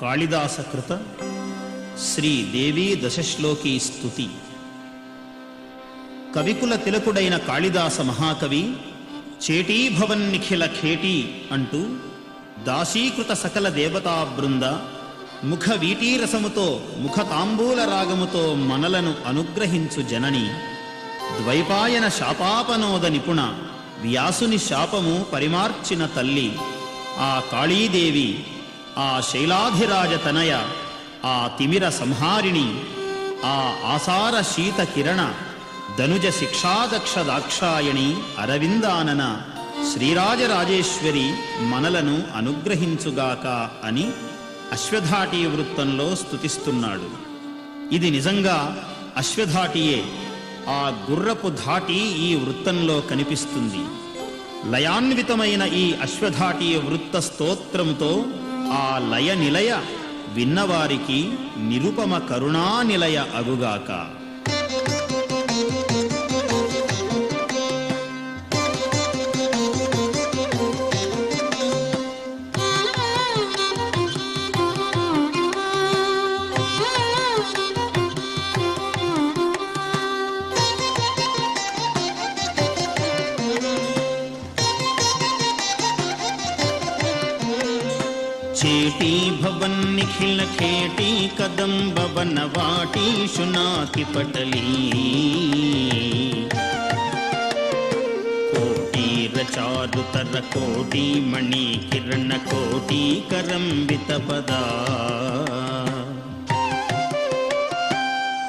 కాళిదాసకృత శ్రీదేవీ దశశ్లోకీ స్తుతి. కవికుల తిలకుడైన కాళిదాస మహాకవి చేటీభవన్ నిఖిల ఖేటీ అంటూ దాసీకృత సకల దేవతా బృంద ముఖ వీటీరసముతో ముఖ తాంబూల రాగముతో మనలను అనుగ్రహించు జనని ద్వైపాయన శాపాపనోద నిపుణ వ్యాసుని శాపము పరిమార్చిన తల్లి ఆ కాళీదేవి ఆ శైలాధిరాజ తనయ ఆ తిమిర సంహారిణి ఆ ఆసార శీత కిరణ ధనుజ శిక్షాదక్ష దాక్షాయణి అరవిందానన శ్రీరాజరాజేశ్వరి మనలను అనుగ్రహించుగాక అని అశ్వధాటి వృత్తంలో స్తుతిస్తున్నాడు. ఇది నిజంగా అశ్వధాటియే. ఆ గుర్రపు ధాటి ఈ వృత్తంలో కనిపిస్తుంది. లయాన్వితమైన ఈ అశ్వధాటి వృత్త స్తోత్రముతో ఆ లయ నిలయ విన్నవారికి నిరుపమ కరుణానిలయ అగుగాక. చేటీ భవన్ నిఖిల ఖేటీ కదంబ వన వాటీ శునాతి పటలీ. కోటి రచారుతర కోటి మణి కిరణ కోటి కరంబిత పదా.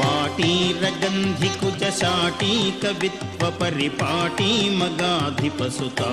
పాటీరగంధి కుజ శాటీ కవిత్వ పరిపాటీ మగాధిపసుతా.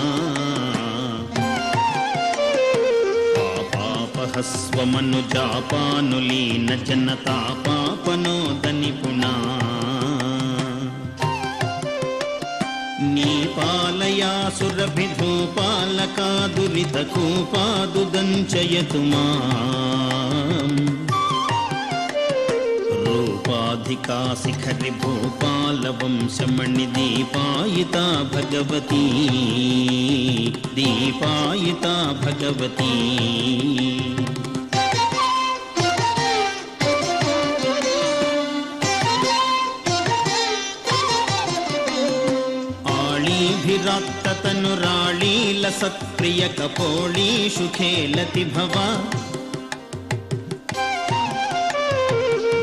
వీటీరసేన తనుతాం వీటీరసేన తనుతాం ద్వైపాయన ప్రభృతి శాపాయుధ త్రిదివసోపాన ధూళి చరణా పాపహస్వమనుజాపానులీన नुराळीलसत्प्रियकपोळीषु खेलति भवा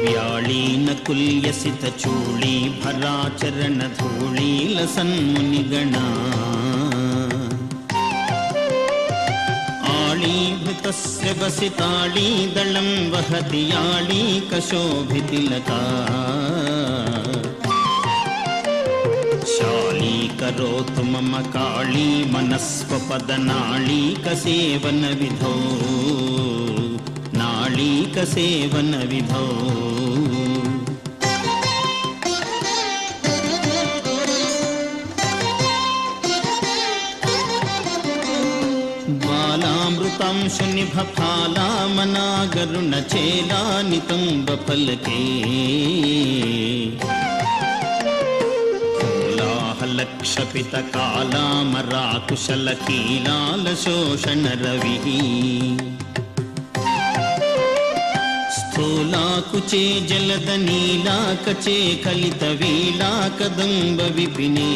व्याळी न कुल्यसितचूळीभराचरणधूलीलसन्निगणा आळीभृतस्य वसितालीदलं वहति याळीकशोभितिलता కాళీ మనస్వపదనాళీకసేవన విధో నాళీకసేవన విధో బాలామృతాంశునిభ ఫాలామనాగరుణ చేలానితంబ ఫలకే. కోలాహలక్షపిత కాలామరాకుశల కీలాల శోషణ రవి స్థూలాకుచే జలద నీలాకచే కలిత వీలాకదంబ విపినే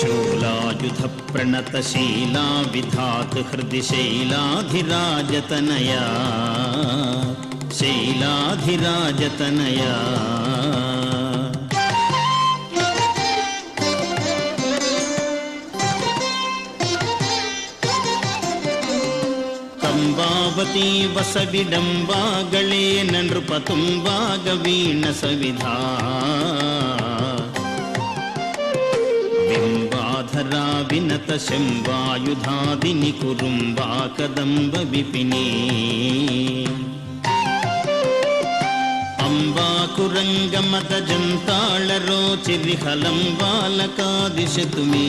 శూలాయుధ ప్రణత శీలా విధాతు హృది శైలాధిరాజతనయా శైలాధిరాజతనయా. కంబావతీ వసవిడంబాగళేన నృపతుంబాగవీణ సవిధా బింబా గంగాధరా వినత శంవాయుధాదిని కురుంబా కదంబ విపినే అంబాకురంగమత జంతాళ రోచిరిహలం బాలకాదిశతు మే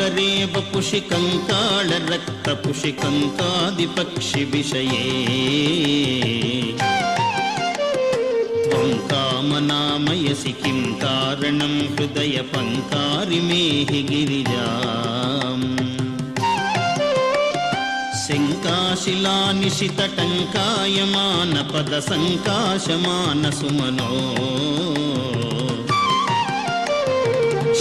వనవాసా కుసుంభ సుమనో వాసా విపంచీకృత రాసా విధూత మధుమాసారవింద మధురా కాసారసూనతతి భాసాభిరామతనురాసారసీతకరణా నాసామణి ప్రవర పద సంకాశమాన సుమనో.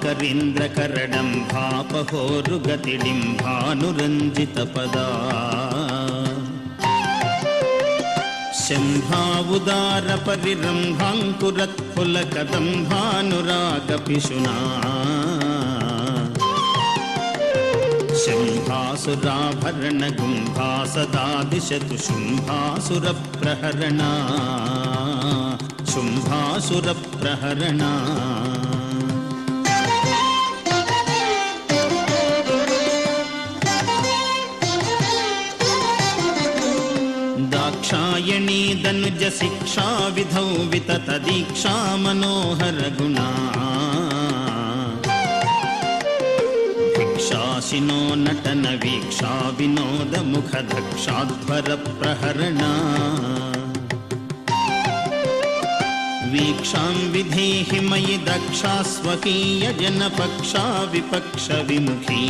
रम्भाकरीन्द्रकरडम्भापहोरुगतिडिम्भानुरञ्जितपदा शम्भावुदारपरिरम्भाङ्कुरत्फुलकदम्भानुरागपिशुना शम्भासुराभरणगुम्भा सदा दिशतु शुम्भासुरप्रहरणा शुम्भासुरप्रहरणा दाक्षायणी दनुज शिक्षा विधौ वितत दीक्षा मनोहर गुणा भिक्षाशिनो नटन वीक्षा विनोद मुख दक्षाध्वर प्रहरणा वीक्षां विधेहि मयि दक्षा स्वकीय जनपक्षा विपक्ष विमुखी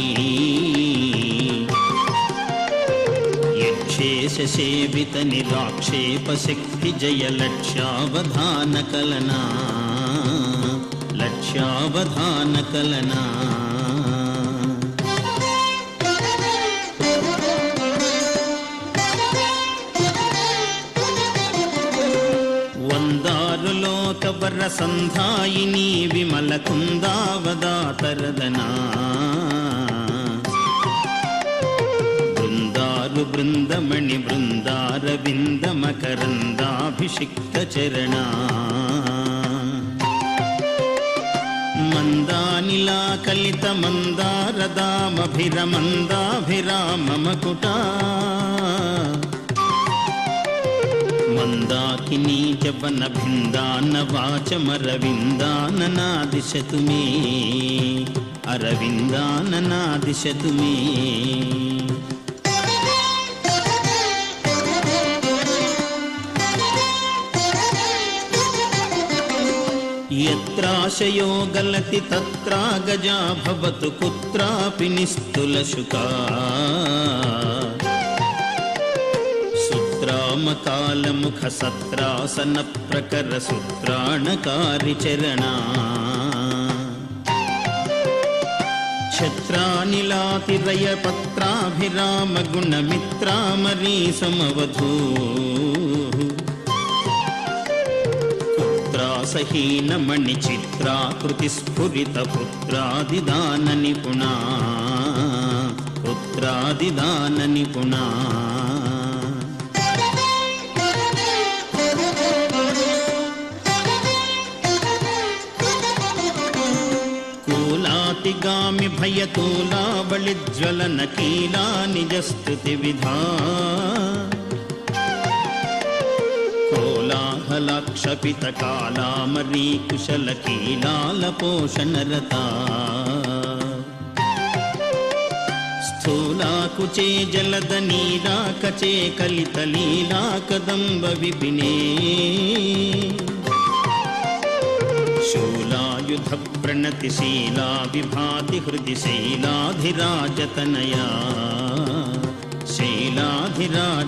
శేషసేవిత నిరాక్షేప శక్తి జయ లక్ష్యావధాన కలనా లక్ష్యావధాన కలనా వందారులోకవర సంధాయిని విమల కుందావదాతరదనా బృందారు బృందమణి బృందారవింద మకరందాభిషిక్త చరణ మందానిలా కలిత మందారదామభిరమందాభిరామ మకుటా మందాకినీ జవన భిందాన వాచమరవిందాననాదిశతు మే అరవిందాననాదిశతు మే आशयो गलति तत्रा गजा भवतु कुत्रापि निस्तुलशुका सूत्रामकालमुखसत्रासनप्रकरसूत्राणकारिचरणा छत्रानिलातिरयपत्राभिरामगुणमित्रामरी समवधू గుణమిత్రామరీ చిత్రాకృతి స్ఫురిత పుత్రాదిదాన నిపుణ. పుత్రాదిదాన నిపుణ. కూలాతిగామి భయతూలాబళిజ్వలన కీలా నిజస్థుతి విధా. శపిత కాలామరీ కుశల కీలాల పోషణరత స్థూలాకుచే జలద నీలాకచే కలిత లీలా కదంబ విపినే శూలాయుధ ప్రణతిశీలా విభాతి హృది శైలాధిరాజతనయా. శైలాధిరాజతనయా.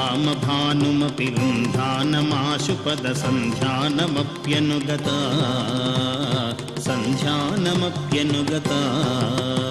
సింధావుదార నిలయా గంధానుభావముకురంధాళిపీత